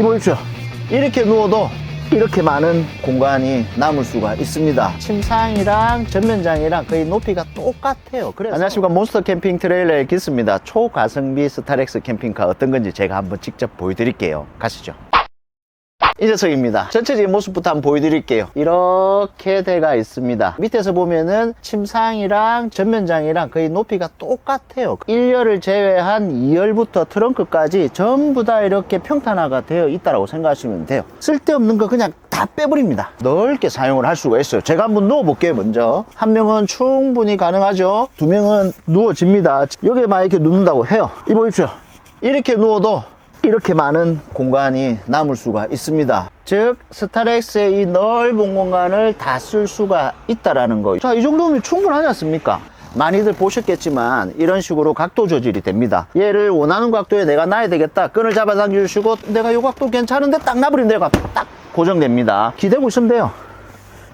이 보십시오. 이렇게 누워도 이렇게 많은 공간이 남을 수가 있습니다. 침상이랑 전면장이랑 거의 높이가 똑같아요. 그래서 안녕하십니까 몬스터 캠핑 트레일러의 기스입니다. 초가성비 스타렉스 캠핑카 어떤 건지 제가 한번 직접 보여드릴게요. 가시죠. 이 녀석입니다. 전체적인 모습부터 한번 보여드릴게요. 이렇게 돼가 있습니다. 밑에서 보면은 침상이랑 전면장이랑 거의 높이가 똑같아요. 1열을 제외한 2열부터 트렁크까지 전부 다 이렇게 평탄화가 되어 있다고 생각하시면 돼요. 쓸데없는 거 그냥 다 빼버립니다. 넓게 사용을 할 수가 있어요. 제가 한번 누워볼게요, 먼저. 한 명은 충분히 가능하죠. 두 명은 누워집니다. 여기에 만 이렇게 눕는다고 해요. 이 보십시오. 이렇게 누워도 이렇게 많은 공간이 남을 수가 있습니다. 즉, 스타렉스의 이 넓은 공간을 다 쓸 수가 있다라는 거. 자, 이 정도면 충분하지 않습니까? 많이들 보셨겠지만 이런 식으로 각도 조절이 됩니다. 얘를 원하는 각도에 내가 놔야 되겠다. 끈을 잡아 당겨 주시고 내가 이 각도 괜찮은데 딱 놔버리면 내가 딱 고정됩니다. 기대고 있으면 돼요.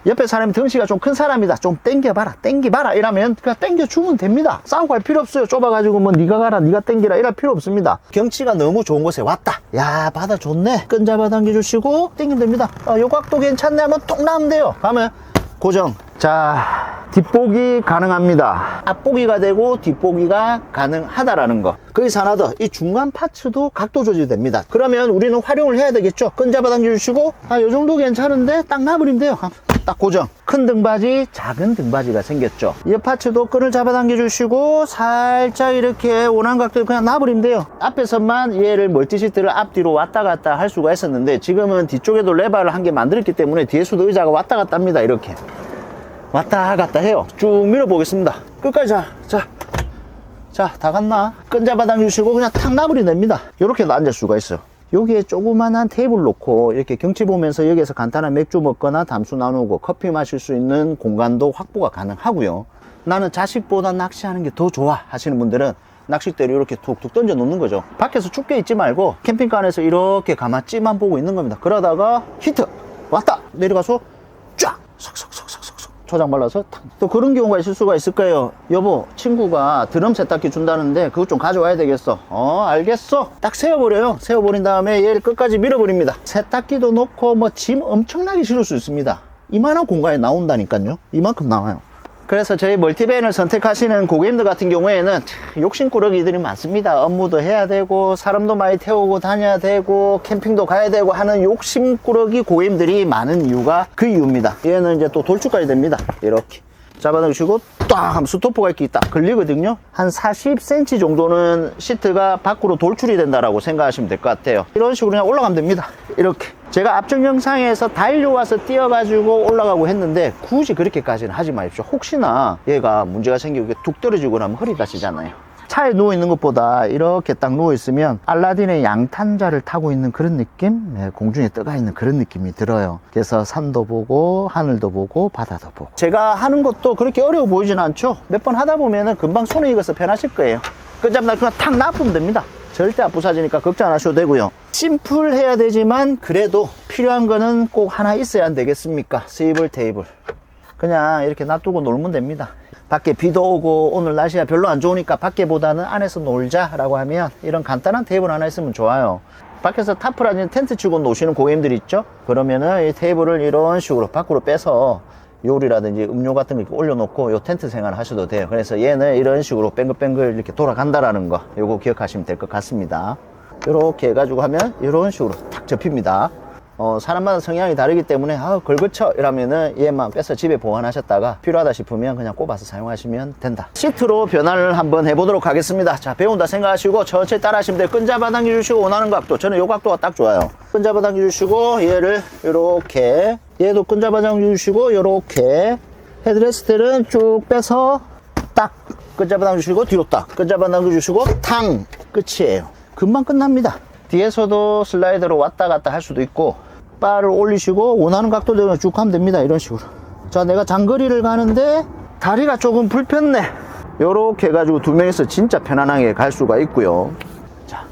옆에 사람이 덩치가 좀 큰 사람이다. 좀 땡겨봐라, 땡기봐라. 이러면 그냥 땡겨주면 됩니다. 싸우고 할 필요 없어요. 좁아가지고 뭐 네가 가라, 네가 땡기라 이럴 필요 없습니다. 경치가 너무 좋은 곳에 왔다. 야, 바다 좋네. 끈 잡아 당겨주시고 땡기면 됩니다. 어, 요 각도 괜찮네 하면 똥 나면 돼요. 가면 고정. 자, 뒷보기 가능합니다. 앞보기가 되고 뒷보기가 가능하다라는 거. 거기서 하나 더. 이 중간 파츠도 각도 조절이 됩니다. 그러면 우리는 활용을 해야 되겠죠. 끈 잡아 당겨주시고, 아, 요 정도 괜찮은데 딱 놔버리면 돼요. 딱 고정. 큰 등받이, 작은 등받이가 생겼죠. 이 파츠도 끈을 잡아 당겨 주시고, 살짝 이렇게 원하는 각도에 그냥 놔버리면 돼요. 앞에서만 얘를 멀티시트를 앞뒤로 왔다 갔다 할 수가 있었는데, 지금은 뒤쪽에도 레바를 한 개 만들었기 때문에 뒤에서도 의자가 왔다 갔다 합니다. 이렇게. 왔다 갔다 해요. 쭉 밀어 보겠습니다. 끝까지 자, 자. 자, 다 갔나? 끈 잡아 당겨주시고 그냥 탁 놔버리 됩니다. 이렇게도 앉을 수가 있어요. 여기에 조그만한 테이블 놓고 이렇게 경치 보면서 여기에서 간단한 맥주 먹거나 담수 나누고 커피 마실 수 있는 공간도 확보가 가능하고요. 나는 자식보다 낚시하는 게 더 좋아 하시는 분들은 낚싯대로 이렇게 툭툭 던져 놓는 거죠. 밖에서 춥게 있지 말고 캠핑카 안에서 이렇게 가만 찌만 보고 있는 겁니다. 그러다가 히트! 왔다! 내려가서 초장 발라서 탁. 또 그런 경우가 있을 수가 있을 거예요. 여보, 친구가 드럼 세탁기 준다는데 그것 좀 가져와야 되겠어. 어, 알겠어. 딱 세워버려요. 세워버린 다음에 얘를 끝까지 밀어버립니다. 세탁기도 놓고 뭐 짐 엄청나게 실을 수 있습니다. 이만한 공간에 나온다니까요. 이만큼 나와요. 그래서 저희 멀티밴을 선택하시는 고객님들 같은 경우에는 욕심꾸러기들이 많습니다. 업무도 해야 되고, 사람도 많이 태우고 다녀야 되고, 캠핑도 가야 되고 하는 욕심꾸러기 고객님들이 많은 이유가 그 이유입니다. 얘는 이제 또 돌출까지 됩니다. 이렇게. 잡아당기시고 딱 하면 스토퍼가 이렇게 딱 걸리거든요. 한 40cm 정도는 시트가 밖으로 돌출이 된다라고 생각하시면 될 것 같아요. 이런 식으로 그냥 올라가면 됩니다. 이렇게. 제가 앞쪽 영상에서 달려와서 뛰어가지고 올라가고 했는데 굳이 그렇게까지는 하지 마십시오. 혹시나 얘가 문제가 생기고 툭 떨어지고 나면 허리 다치잖아요. 차에 누워 있는 것보다 이렇게 딱 누워 있으면 알라딘의 양탄자를 타고 있는 그런 느낌? 네, 공중에 떠가 있는 그런 느낌이 들어요. 그래서 산도 보고 하늘도 보고 바다도 보고. 제가 하는 것도 그렇게 어려워 보이진 않죠. 몇 번 하다 보면은 금방 손에 익어서 편하실 거예요. 끝잡날 그냥 탁 놔두면 됩니다. 절대 안 부사지니까 걱정 안 하셔도 되고요. 심플해야 되지만 그래도 필요한 거는 꼭 하나 있어야 안 되겠습니까? 스위블 테이블. 그냥 이렇게 놔두고 놀면 됩니다. 밖에 비도 오고 오늘 날씨가 별로 안 좋으니까 밖에보다는 안에서 놀자 라고 하면 이런 간단한 테이블 하나 있으면 좋아요. 밖에서 타프라든지 텐트 치고 노시는 고객님들 있죠? 그러면은 이 테이블을 이런 식으로 밖으로 빼서 요리라든지 음료 같은 거 이렇게 올려놓고 요 텐트 생활 하셔도 돼요. 그래서 얘는 이런 식으로 뱅글뱅글 이렇게 돌아간다라는 거 요거 기억하시면 될 것 같습니다. 이렇게 해가지고 하면 이런 식으로 탁 접힙니다. 어, 사람마다 성향이 다르기 때문에 아 걸거쳐! 이러면은 얘만 빼서 집에 보관하셨다가 필요하다 싶으면 그냥 꼽아서 사용하시면 된다. 시트로 변화를 한번 해보도록 하겠습니다. 자 배운다 생각하시고 천천히 따라 하시면 돼요. 끈 잡아 당겨주시고 원하는 각도. 저는 요 각도가 딱 좋아요. 끈 잡아 당겨주시고 얘를 요렇게 얘도 끈 잡아 당겨주시고 요렇게. 헤드레스트를 쭉 빼서 딱 끈 잡아 당겨주시고 뒤로 딱 끈 잡아 당겨주시고 탕 끝이에요. 금방 끝납니다. 뒤에서도 슬라이드로 왔다 갔다 할 수도 있고 바를 올리시고 원하는 각도대로 쭉 하면 됩니다. 이런 식으로. 자 내가 장거리를 가는데 다리가 조금 불편네 요렇게 해가지고 두 명이서 진짜 편안하게 갈 수가 있고요. 자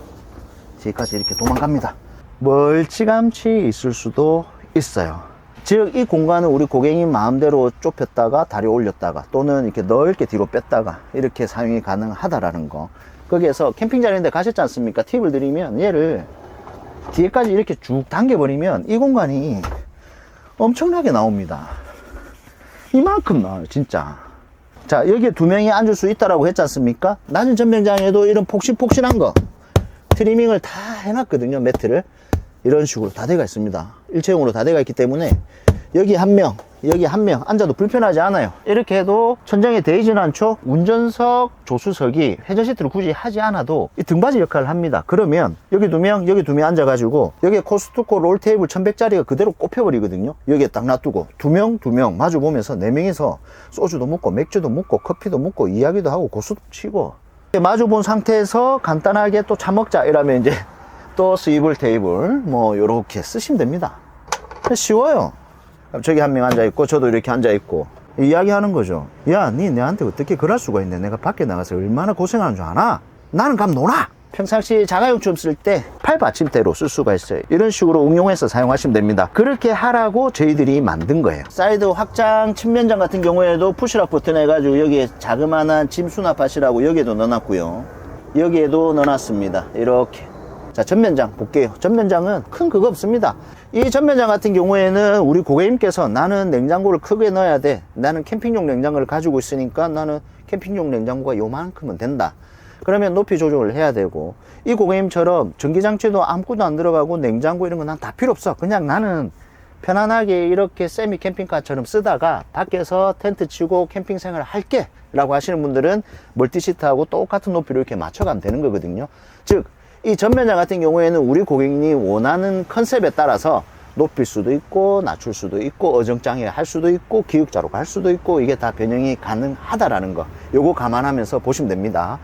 뒤까지 이렇게 도망갑니다. 멀찌감치 있을 수도 있어요. 즉 이 공간은 우리 고객님 마음대로 좁혔다가 다리 올렸다가 또는 이렇게 넓게 뒤로 뺐다가 이렇게 사용이 가능하다라는 거. 거기에서 캠핑장인데 가셨지 않습니까? 팁을 드리면 얘를 뒤에까지 이렇게 쭉 당겨버리면 이 공간이 엄청나게 나옵니다. 이만큼 나와요, 진짜. 자, 여기에 두 명이 앉을 수 있다라고 했지 않습니까? 낮은 전면장에도 이런 폭신폭신한 거, 트리밍을 다 해놨거든요, 매트를. 이런 식으로 다 돼가 있습니다. 일체형으로 다 돼가 있기 때문에 여기 한 명, 여기 한 명 앉아도 불편하지 않아요. 이렇게 해도 천장에 대이진 않죠? 운전석, 조수석이 회전 시트를 굳이 하지 않아도 이 등받이 역할을 합니다. 그러면 여기 두 명, 여기 두 명 앉아가지고 여기에 코스트코 롤 테이블 1100짜리가 그대로 꼽혀버리거든요. 여기에 딱 놔두고 두 명, 두 명 마주 보면서 네 명이서 소주도 먹고 맥주도 먹고 커피도 먹고 이야기도 하고 고수도 치고 마주 본 상태에서 간단하게 또 차 먹자 이러면 이제 또 스위블 테이블 뭐 요렇게 쓰시면 됩니다. 쉬워요. 저기 한 명 앉아 있고 저도 이렇게 앉아 있고 이야기하는 거죠. 야, 니 내한테 어떻게 그럴 수가 있네. 내가 밖에 나가서 얼마나 고생하는 줄 아나? 나는 감 놀아. 평상시 자가용품 쓸 때 팔 받침대로 쓸 수가 있어요. 이런 식으로 응용해서 사용하시면 됩니다. 그렇게 하라고 저희들이 만든 거예요. 사이드 확장 측면장 같은 경우에도 푸시락 버튼 해가지고 여기에 자그마한 짐 수납하시라고 여기에도 넣어놨고요. 여기에도 넣어놨습니다. 이렇게. 자, 전면장 볼게요. 전면장은 큰 그거 없습니다. 이 전면장 같은 경우에는 우리 고객님께서 나는 냉장고를 크게 넣어야 돼. 나는 캠핑용 냉장고를 가지고 있으니까 나는 캠핑용 냉장고가 요만큼은 된다. 그러면 높이 조정을 해야 되고 이 고객님처럼 전기장치도 아무것도 안 들어가고 냉장고 이런 건난다 필요 없어. 그냥 나는 편안하게 이렇게 세미 캠핑카처럼 쓰다가 밖에서 텐트 치고 캠핑 생활을 할게 라고 하시는 분들은 멀티시트하고 똑같은 높이로 이렇게 맞춰가면 되는 거거든요. 즉, 이 전면장 같은 경우에는 우리 고객님이 원하는 컨셉에 따라서 높일 수도 있고 낮출 수도 있고 어정장애 할 수도 있고 기역자로 갈 수도 있고 이게 다 변형이 가능하다라는 거. 요거 감안하면서 보시면 됩니다.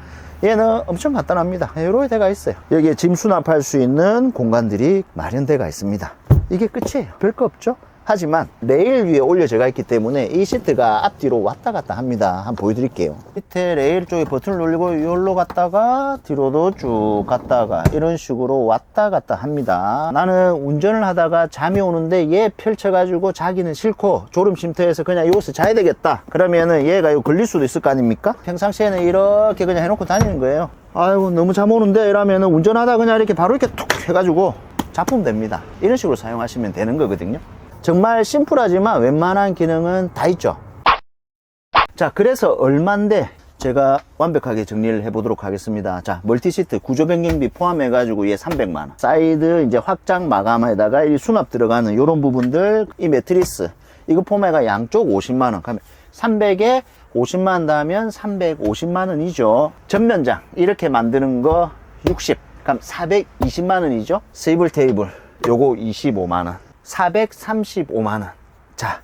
얘는 엄청 간단합니다. 요렇게 돼가 있어요. 여기에 짐 수납할 수 있는 공간들이 마련돼가 있습니다. 이게 끝이에요. 별거 없죠 하지만 레일 위에 올려져가 있기 때문에 이 시트가 앞뒤로 왔다 갔다 합니다. 한번 보여드릴게요. 밑에 레일 쪽에 버튼을 누르고 여기로 갔다가 뒤로도 쭉 갔다가 이런 식으로 왔다 갔다 합니다. 나는 운전을 하다가 잠이 오는데 얘 펼쳐가지고 자기는 싫고 졸음 쉼터에서 그냥 여기서 자야 되겠다. 그러면은 얘가 요 걸릴 수도 있을 거 아닙니까? 평상시에는 이렇게 그냥 해놓고 다니는 거예요. 아이고 너무 잠 오는데 이러면은 운전하다 그냥 이렇게 바로 이렇게 툭 해가지고 잡으면 됩니다. 이런 식으로 사용하시면 되는 거거든요 정말 심플하지만 웬만한 기능은 다 있죠. 자, 그래서 얼만데 제가 완벽하게 정리를 해 보도록 하겠습니다. 자, 멀티시트 구조 변경비 포함해 가지고 얘 300만원. 사이드 이제 확장 마감에다가 이 수납 들어가는 요런 부분들, 이 매트리스. 이거 포함해가 양쪽 50만원. 그러면 300에 50만 더하면 350만원이죠. 전면장. 이렇게 만드는 거 60. 그럼 420만원이죠. 세이블 테이블. 요거 25만원. 435만원. 자,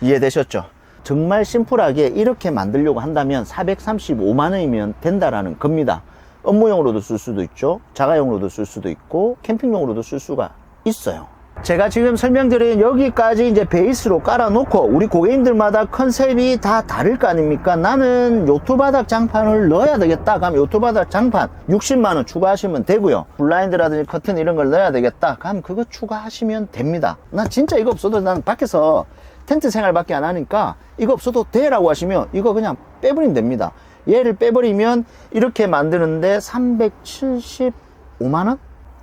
이해되셨죠? 정말 심플하게 이렇게 만들려고 한다면 435만원이면 된다라는 겁니다. 업무용으로도 쓸 수도 있죠. 자가용으로도 쓸 수도 있고, 캠핑용으로도 쓸 수가 있어요. 제가 지금 설명드린 여기까지 이제 베이스로 깔아놓고 우리 고객님들마다 컨셉이 다 다를 거 아닙니까? 나는 요트 바닥 장판을 넣어야 되겠다. 그럼 요트 바닥 장판 60만원 추가하시면 되고요. 블라인드라든지 커튼 이런 걸 넣어야 되겠다. 그럼 그거 추가하시면 됩니다. 나 진짜 이거 없어도 난 밖에서 텐트 생활밖에 안 하니까 이거 없어도 돼라고 하시면 이거 그냥 빼버리면 됩니다. 얘를 빼버리면 이렇게 만드는데 375만원?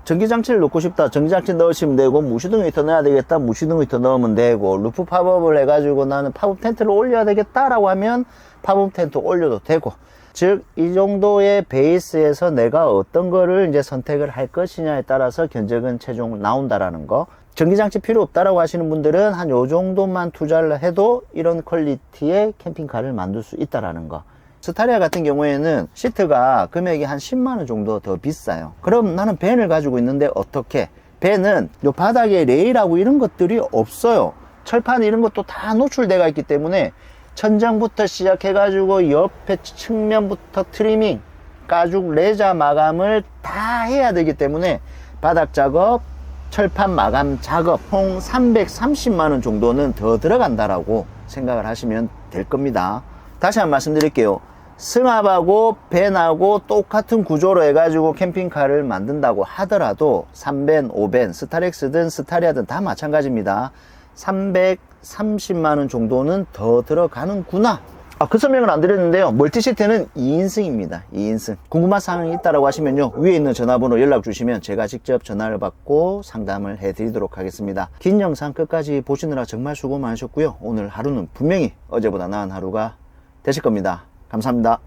전기장치를 넣고 싶다. 전기장치 넣으시면 되고, 무시등 히터 넣어야 되겠다. 무시등 히터 넣으면 되고, 루프 팝업을 해가지고 나는 팝업 텐트를 올려야 되겠다 라고 하면 팝업 텐트 올려도 되고, 즉, 이 정도의 베이스에서 내가 어떤 거를 이제 선택을 할 것이냐에 따라서 견적은 최종 나온다라는 거. 전기장치 필요 없다라고 하시는 분들은 한 요 정도만 투자를 해도 이런 퀄리티의 캠핑카를 만들 수 있다라는 거. 스타리아 같은 경우에는 시트가 금액이 한 10만원 정도 더 비싸요. 그럼 나는 밴을 가지고 있는데 어떻게? 밴은 요 바닥에 레일하고 이런 것들이 없어요. 철판 이런 것도 다 노출되어 있기 때문에 천장부터 시작해 가지고 옆에 측면부터 트리밍, 가죽 레자 마감을 다 해야 되기 때문에 바닥 작업, 철판 마감 작업 총 330만원 정도는 더 들어간다라고 생각을 하시면 될 겁니다. 다시 한번 말씀드릴게요. 승합하고 밴하고 똑같은 구조로 해가지고 캠핑카를 만든다고 하더라도 3밴, 5밴, 스타렉스든 스타리아든 다 마찬가지입니다. 330만원 정도는 더 들어가는구나 아, 그 설명을 안 드렸는데요. 멀티시트는 2인승입니다. 2인승. 궁금한 사항이 있다고 하시면요. 위에 있는 전화번호 연락 주시면 제가 직접 전화를 받고 상담을 해드리도록 하겠습니다. 긴 영상 끝까지 보시느라 정말 수고 많으셨고요. 오늘 하루는 분명히 어제보다 나은 하루가 되실 겁니다. 감사합니다.